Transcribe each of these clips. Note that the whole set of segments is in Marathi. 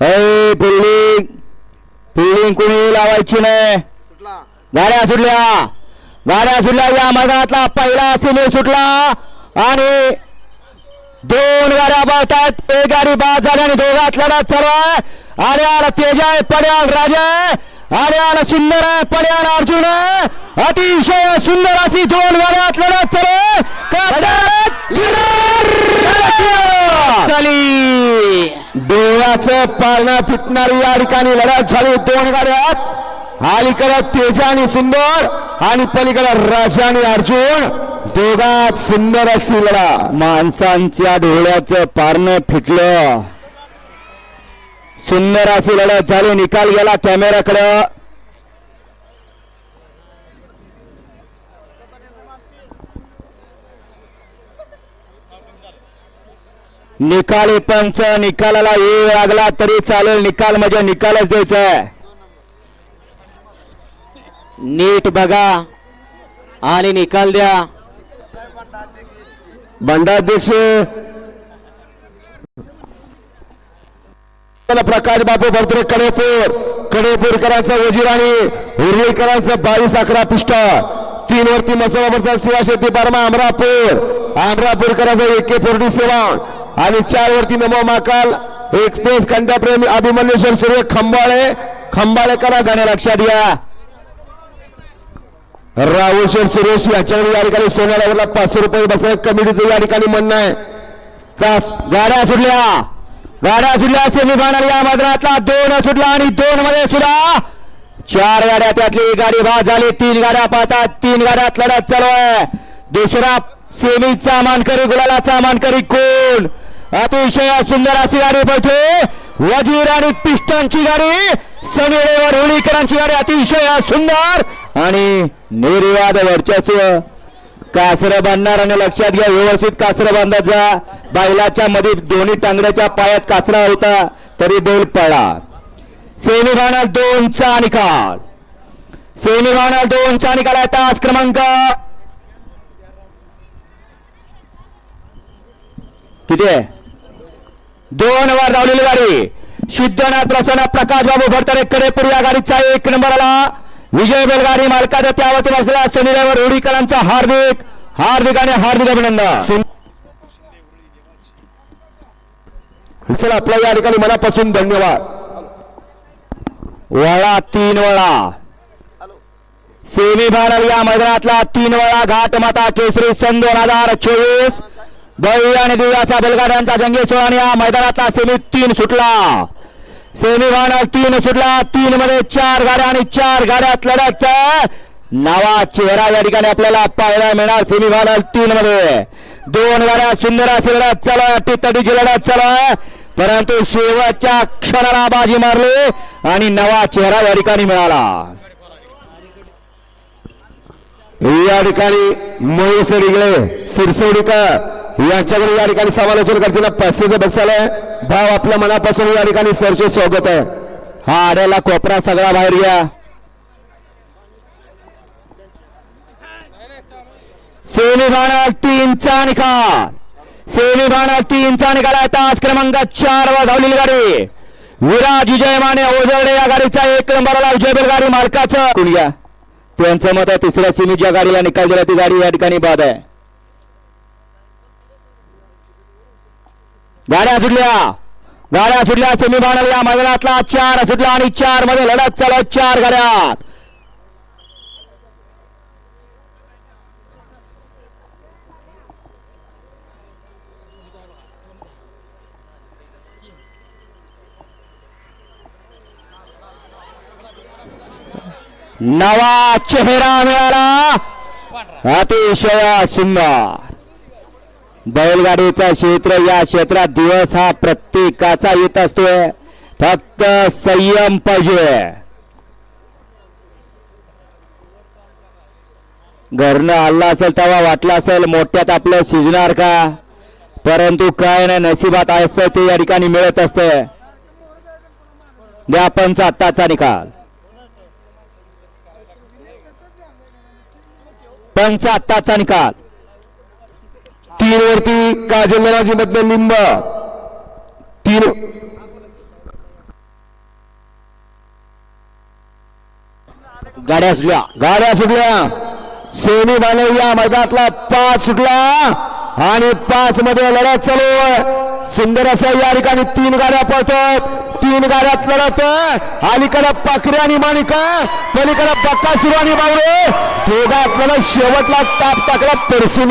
अय बिल्डिंग बिल्डिंग कोणी लावायची नाही? गाड्या सुटल्या. गाड्या सुटल्या. या मैदानातला पहिला सिने सुटला. आणि दोन गाड्या बाळतात. एक गाडी बाद झाली आणि दोघात लढत चालू आहे आणि आला तेज आहे पड्याल राजा आणि आला सुंदर आहे पड्याल अर्जुन. आहे अतिशय सुंदर अशी दोन गाड्यात लढत चालू! चाली. डोळ्याचं पारणं फिटणारी या ठिकाणी लढत झाली. दोन गाड्यात. अलीकडे तेजा आणि सुंदर आणि पलीकडे राजा आणि अर्जुन. दोघात सुंदर अशी लढा. माणसांच्या डोळ्याचं पारणं फिटलं. सुंदर अशी लढत झाली. निकाल गेला कॅमेऱ्याकडं निकाली पंच निकालाला वेळ लागला तरी चालेल. निकाल म्हणजे निकालच द्यायचा नीट बघा. आणि निकाल द्या. बंडाध्यक्ष. प्रकाश बापू भरतरे कडेपूर. कडेपूरकरांचा वजीर आणि उर्लीकरांचं बावीस अकरा पिष्ट. तीन वरती मसोबावरचा शिवा शेती बारमा अमरापूर. अमरापूरकरांचा एके फोर्टी सेवा. आणि चार वरती नमो माकाल एक्सप्रेस कंट्याप्रेमी अभिमन्युश्वर सूर्य खंबाळे खंबाळेकरा जाणे लक्षात घ्या. राहुल शेठ सुरेश याच्याकडे या ठिकाणी सोन्याला पाचशे रुपये बसणार कमिटीचं या ठिकाणी म्हणणं आहे. तास गाड्या सुटल्या. गाड्या सुटल्या सेमीफायनल या मैदानातला. दोन सुटला आणि दोन मध्ये सुद्धा. चार गाड्या त्यातली गाडी बाद झाली. तीन गाड्या पाहतात. तीन गाड्यात लढत चालू आहे. दुसरा सेमीचा मानकरी गुलालाचा मानकरी कोण? अतिशय सुंदर अशी गाडी बैठे. वजीर आणि पिस्टनची गाडी सनीवर होळीकरांची गाडी अतिशय सुंदर आणि निर्वाद वर्चस्व. कासरं बांधणार आणि लक्षात घ्या व्यवस्थित कासर बांधत जा. बैलाच्या मध्ये दोन्ही टांगड्याच्या पायात कासरा होता तरी बैल पळा सेमीफायनल दोनचा निकाल. सेमीफायनल दोनचा निकाल आहे तास क्रमांक. किती आहे? दोन वर धावलेली गाडी. सिद्धनाथ प्रसन्न प्रकाश बाबू भरतरे कडेपूर या गाडीचा एक नंबर आला. विजय बैलगाडी मालकाच्या त्यावरती बसलेला सनीरावर होडीकरांचा हार्दिक हार्दिक आणि हार्दिक अभिनंदन. चला आपल्या या ठिकाणी मनापासून धन्यवाद. वळा तीन वळा. सेमीफायनल या मैदानातला तीन वेळा. घाट माता केसरी सन दोन हजार चोवीस. बळी आणि दिव्याचा बलगाड्यांचा जंगी आणि या मैदानातला सेमी तीन सुटला. सेमीफायनल तीन सुटला. तीन मध्ये चार गाड्या आणि चार गाड्यात लढत नवा चेहरा या ठिकाणी आपल्याला पाहायला मिळणार सेमीफायनल तीन मध्ये. दोन गाड्या सुंदर असे लढत चालू आहे. टितडीची लढत चालू आहे. परंतु शेवटच्या क्षणाला बाजी मारली आणि नवा चेहरा या ठिकाणी मिळाला. या ठिकाणी महेश रिगळे सिरसोडीकर यांच्याकडे या ठिकाणी समालोचन करताना पाचशेचं बक्षालय भाव आपल्या मनापासून या ठिकाणी सरचे स्वागत आहे. हा आड्याला कोपरा सगळा बाहेर घ्या. सेमीफायनल तीनचा निकाल. सेमीफायनल तीनचा निकाल आहे. तास क्रमांक चार वर धावलेली गाडी. विराज विजय माने ओझरडे या गाडीचा एक नंबरला विजय गाडी मालकाचं. कुणग्या त्यांचं मत आहे तिसऱ्या सीमी ज्या गाडीला निकाल दिला. ती गाडी या ठिकाणी बाद आहे. गाड्या सुटल्या गाड्या सुटल्या सेमी या मैदानातला चार सुटला आणि चारमध्ये लढत चालू चार गाड्या नवा चेहरा मिळाला. अतिशय सुंदर. बैलगाडीचा क्षेत्र या क्षेत्रात दिवस हा प्रत्येकाचा येत असतोय. फक्त संयम पाहिजे. घरनं आला असेल तेव्हा वाटलं असेल मोठ्यात आपलं शिजणार का? परंतु काय नाही नशिबात असतं ते या ठिकाणी मिळत असते. द्या पंच आत्ताचा निकाल. पंच आत्ताचा निकाल. तीन वरती काजलराजी मधनं लिंब. तीन. गाड्या सुटल्या. गाड्या सुटल्या. सेमी फायनल या मैदानातला पाच सुटला. आणि पाच मध्ये लढत चालू सुंदर असा या ठिकाणी तीन गाड्या पळतात. तीन गाड्यात लढत. अलीकडे पाखरे आणि माणिका पलीकडे बक्का सुरू आणि बावळे. दोघात लढत शेवटला ताप टाकला परसून.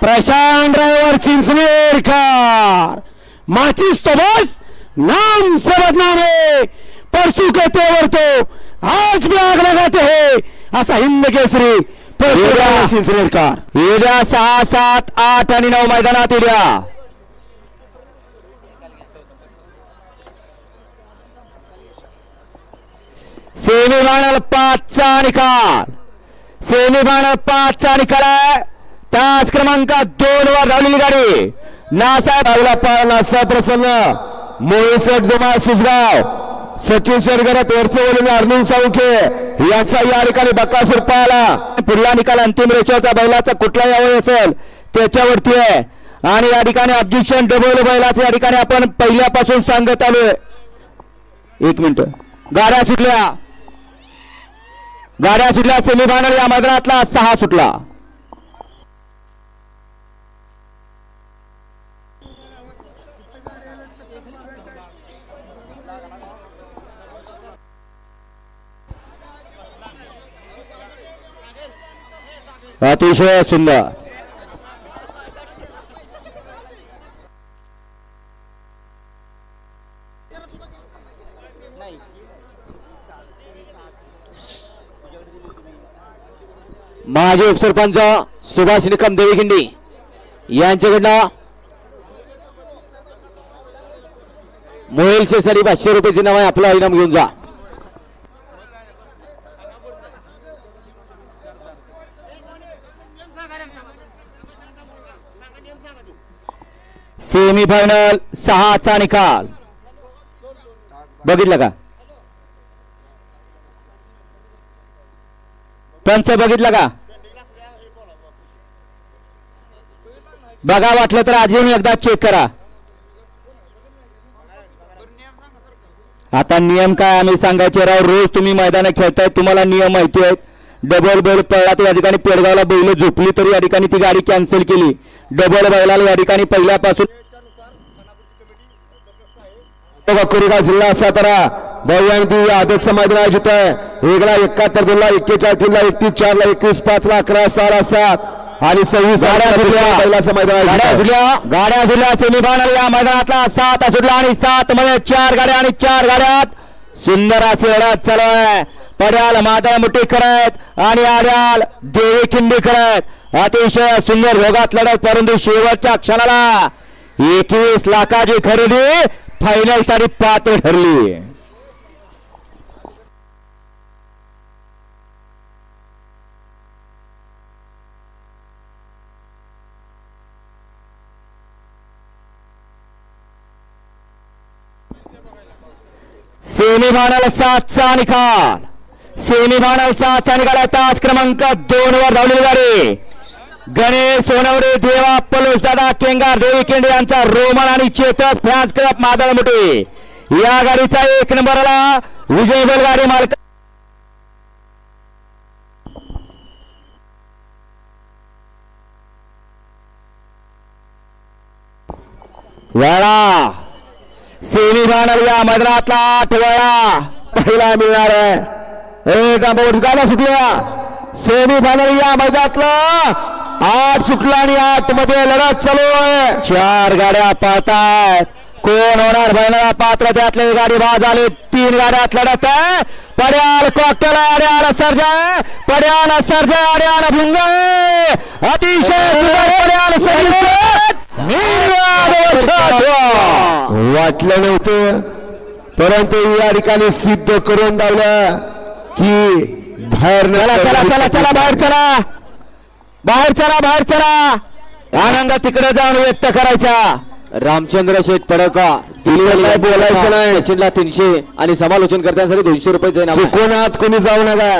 प्रशांत ड्रायव्हर चिंचनेरकर माचिस तो बस नाम से बदनाम है परसों और तो आज भी आग लगाते हैं असा हिंद केसरी. चिंचनेरकर येड्या. सहा सात आठ आणि नऊ मैदानात येड्या. सेमी फायनल पाचचा निकाल. सेमी फायनल पाचचा निकाल आहे. तास क्रमांक दोन वर धावलेली गाडी. नासाहेब आवला नासा प्रसन्न. मोहिसेट जोमा सुसगाव सचिन शेरगरात वरचे अर्जुन साळुंखे. यांचा या ठिकाणी बकासूर पाहिला पुढला निकाल अंतिम रेषाचा बैलाचा कुठलाही यावं असेल त्याच्यावरती आहे. आणि या ठिकाणी ऑब्जेक्शन डबल बैलाचं या ठिकाणी आपण पहिल्यापासून सांगत आलोय एक मिनिट. गाड्या सुटल्या. गाड्या सुटल्या सेमीफायनल या मैदानातला सहा सुटला. अतिशय सुंदर. माजी उपसरपंच सुभाष निकम देवीखिंडी यांच्याकडनं मोहिलचे सरी पाचशे रुपयाचे नाव आहे आपला इनाम घेऊन जा. सेमीफायनल सहाचा निकाल. बघितलं का? पंच बघितलं का? बघा वाटलं तर अजून एकदा चेक करा. आता नियम काय आम्ही सांगायचे राव? रोज तुम्ही मैदानात खेळताय तुम्हाला नियम माहिती आहेत. डबल बैल पळला तर या ठिकाणी पेडगावला बैल झोपली तरी या ठिकाणी ती गाडी कॅन्सल केली. डबल बैलाला या ठिकाणी पहिल्यापासून कोरेगाव जिल्हा सातारा भव्यांती आदतचं मैदान आयोजित आहे एकला एकाहत्तर दोनला एक्केचाळीस तीनला एकतीस चारला एकवीस पाचला अकरा सहाला सात. आणि सव्वीस गाड्या मैदान गाड्या सुटल्या सेमीफायनल या मैदानातला सात सुटला आणि सात मध्ये चार गाड्या आणि चार गाड्यात. सुंदर असे लढत चालू आहे. पड्याल मादळ मुठी करत आणि आड्याल देवी खिंडी करत अतिशय सुंदर रोगात लढत परंतु शेवटच्या क्षणाला एकवीस लाखाची खरेदी फायनलसाठी पात्र ठरली. सेमीफायनल सातचा निकाल. सेमीफायनलचा सातचा तास क्रमांक दोन वर धावलेली गाडी. गणेश सोनवडे देवा पलूस दादा केंगार देवी केंडे यांचा रोमन आणि चेतक फ्रान्स क्लब मादळ मोठे. या गाडीचा एक नंबरला विजय बैलगाडी मालक वेळा. सेमीफायनल या मैदानातला आठ वेळा पहिला मिळणार आहे. एक गाड्या सुटल्या सेमीफायनल या मैदानातलं. आठ सुटला आणि आठमध्ये लढत चालू आहे. चार गाड्या पाहतात कोण होणार फायनल पात्र? त्यातले गाडी बाद आली तीन गाड्यात लढत आहे. पड्याल कॉकटेल अड्याला सर्जा पड्याल सर्जा अड्याला भुंग अतिशय वाटलं नव्हतं. परंतु या ठिकाणी सिद्ध करून दावलं. की बाहेर चला चला चला चला बाहेर चला. बाहेर चला बाहेर चला. आनंद तिकडे जाऊन व्यक्त करायचा. रामचंद्र शेठ पडका काय बोलायचं नाही. सचिनला तीनशे आणि समालोचन करण्यासाठी दोनशे. चुकून आत कोणी जाऊ नका.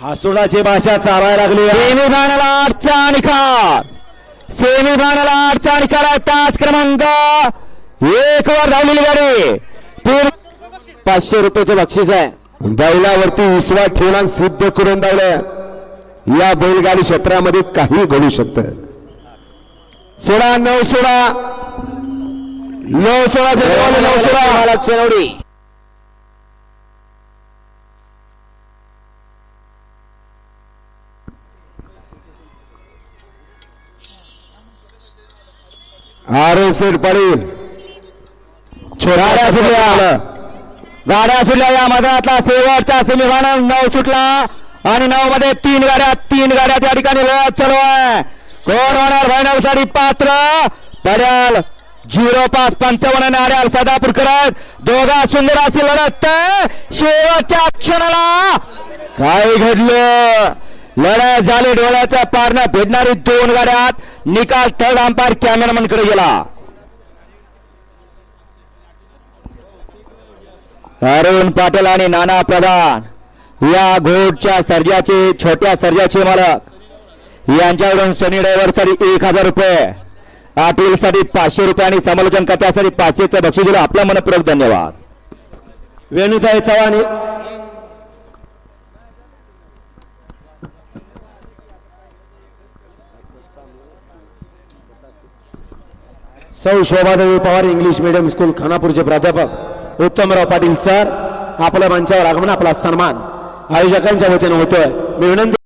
हसुडाची भाषा चालायला लागली सेमी फायनल आठचा निकाल. सेमी फायनल आठचा निकाल आहे. तास क्रमांक एक वर धावलेली गाडी. पाचशे रुपयाचे बक्षीस आहे. बैलावरती विश्वास आणि सिद्ध करून दावलं या बैलगाडी क्षेत्रामध्ये काही घडू शकत. सोळा नऊ सोळा. नऊ सोळा नऊ सोळा. चेनवडी. आरे सेठ पाटील गाड्या सुटल्या गाड्या सुटल्या या मैदानातला शेवटचा सेमीफायनल. नऊ सुटला आणि नऊ मध्ये तीन गाड्या तीन गाड्या त्या ठिकाणी लढत चालू आहे. कोण होणार फायनलसाठी पात्र. पड्याल झिरो पाच पंचावन्न आड्याल सदापूरकर दोघा सुंदर अशी लढत शेवटच्या क्षणाला काय घडलं? लढाई झाली डोळ्याच्या पारणं भेटणारी दोन गाड्यात. निकाल थर्ड अंपायर कॅमेरामॅनकडे गेला. अरुण पाटील आणि नाना प्रधान या घोडच्या सर्जाचे छोट्या सर्जाचे मालक. यांच्याकडून सनी ड्रायव्हरसाठी एक हजार रुपये. आटीलसाठी पाचशे रुपये आणि समालोचन कथ्यासाठी पाचशेचं बक्षीस दिलं. आपल्या मनपूर्वक धन्यवाद. वेणुताई चव्हाण. सौ Shobhadevi Pawar English medium school खानापूरचे प्राध्यापक. उत्तमराव पाटील सर आपल्या मंचावर आगमन आपला सन्मान. आयोजकांच्या वतीनं होतोय. मी विनंती